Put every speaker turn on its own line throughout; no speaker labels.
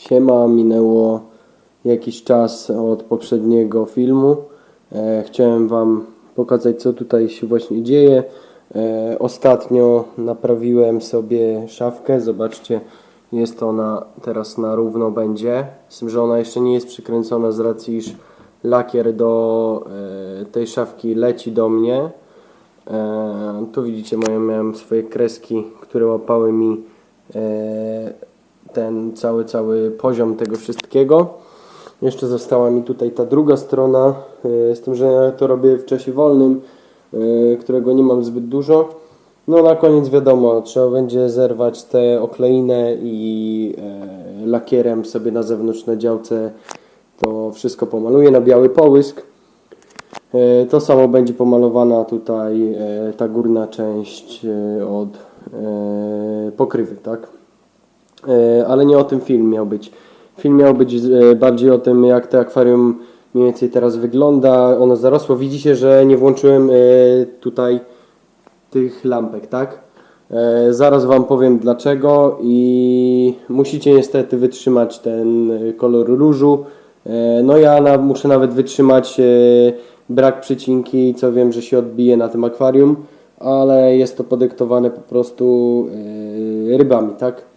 Siema, minęło jakiś czas od poprzedniego filmu. E, chciałem Wam pokazać, co tutaj się właśnie dzieje. E, ostatnio naprawiłem sobie szafkę. Zobaczcie, jest ona teraz na równo będzie. Z tym, że ona jeszcze nie jest przykręcona z racji, iż lakier do e, tej szafki leci do mnie. E, tu widzicie, moje, miałem swoje kreski, które łapały mi e, ten cały, cały poziom tego wszystkiego. Jeszcze została mi tutaj ta druga strona, e, z tym, że ja to robię w czasie wolnym, e, którego nie mam zbyt dużo. No na koniec wiadomo, trzeba będzie zerwać tę okleinę i e, lakierem sobie na zewnątrz na działce to wszystko pomaluję na biały połysk. To samo będzie pomalowana tutaj ta górna część od pokrywy, tak? E, Ale nie o tym film miał być. Film miał być e, bardziej o tym, jak to akwarium mniej więcej teraz wygląda. Ono zarosło. Widzicie, że nie włączyłem e, tutaj tych lampek, tak? Zaraz Wam powiem dlaczego i musicie niestety wytrzymać ten kolor różu. No ja na, muszę nawet wytrzymać brak przycinki, co wiem, że się odbije na tym akwarium, ale jest to podyktowane po prostu rybami, tak?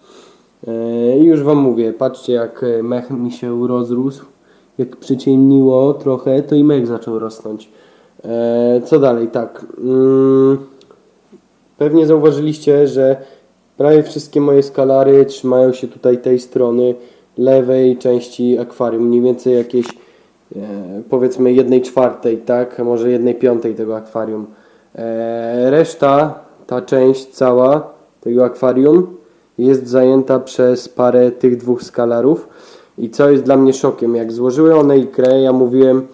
E, I już Wam mówię, patrzcie jak e, mech mi się rozrósł, jak przyciemniło trochę, to i mech zaczął rosnąć. E, Co dalej? Tak. Mm, Pewnie zauważyliście, że prawie wszystkie moje skalary trzymają się tutaj tej strony lewej części akwarium, mniej więcej jakieś powiedzmy jednej czwartej, tak, może jednej piątej tego akwarium. Reszta, ta część cała tego akwarium jest zajęta przez parę tych dwóch skalarów i co jest dla mnie szokiem, jak złożyły one ikrę, ja mówiłem,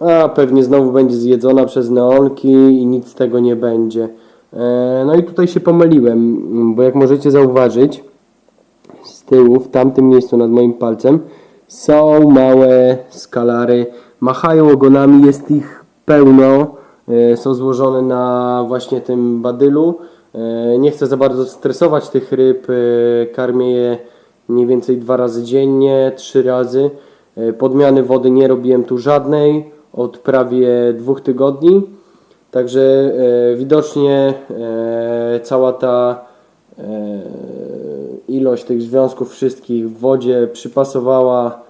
a pewnie znowu będzie zjedzona przez neonki i nic z tego nie będzie. E, No i tutaj się pomyliłem, bo jak możecie zauważyć, z tyłu, w tamtym miejscu nad moim palcem, są małe skalary, machają ogonami, jest ich pełno, e, są złożone na właśnie tym badylu. E, Nie chcę za bardzo stresować tych ryb, e, karmię je mniej więcej dwa razy dziennie, trzy razy. E, Podmiany wody nie robiłem tu żadnej od prawie dwóch tygodni. Także widocznie cała ta ilość tych związków wszystkich w wodzie przypasowała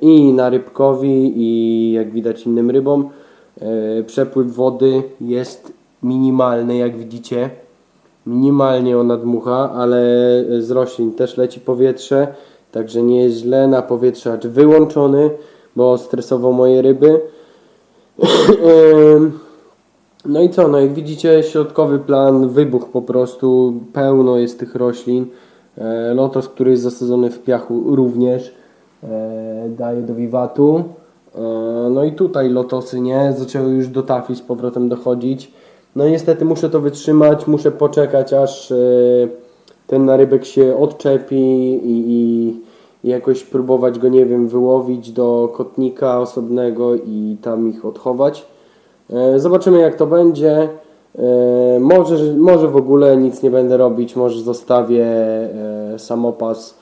i na rybkowi i jak widać innym rybom. Przepływ wody jest minimalny, jak widzicie. Minimalnie ona dmucha, ale z roślin też leci powietrze, także nie jest źle. Na powietrzacz wyłączony, bo stresował moje ryby. Em, no i co, no jak widzicie środkowy plan, wybuch po prostu, pełno jest tych roślin. E, Lotos, który jest zasadzony w piachu również e, daje do wiwatu. E, no i tutaj lotosy, nie, zaczęły już do tafli z powrotem dochodzić. No niestety muszę to wytrzymać, muszę poczekać aż e, ten narybek się odczepi i, i, i jakoś próbować go, nie wiem, wyłowić do kotnika osobnego i tam ich odchować. E, Zobaczymy jak to będzie. E, Może, może w ogóle nic nie będę robić, może zostawię samopas.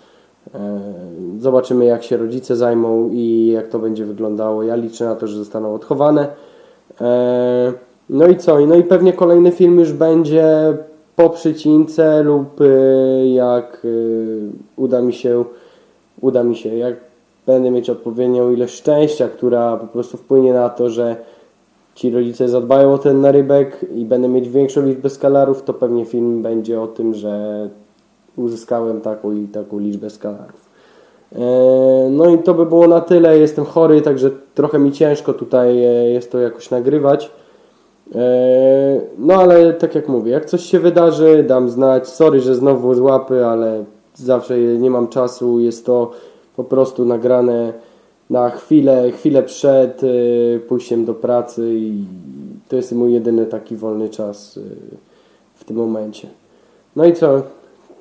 Zobaczymy jak się rodzice zajmą i jak to będzie wyglądało. Ja liczę na to, że zostaną odchowane. No i co? No i pewnie kolejny film już będzie po przycince lub e, jak e, uda mi się uda mi się, jak będę mieć odpowiednią ilość szczęścia, która po prostu wpłynie na to, że ci rodzice zadbają o ten narybek i będę mieć większą liczbę skalarów, to pewnie film będzie o tym, że uzyskałem taką i taką liczbę skalarów. E, No i to by było na tyle. Jestem chory, także trochę mi ciężko tutaj e, jest to jakoś nagrywać. E, No ale tak jak mówię, jak coś się wydarzy, dam znać. Sorry, że znowu z łapy, ale zawsze nie mam czasu. Jest to po prostu nagrane na chwilę, chwilę przed y, pójściem do pracy i to jest mój jedyny taki wolny czas y, w tym momencie. No i co?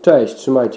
Cześć, trzymajcie.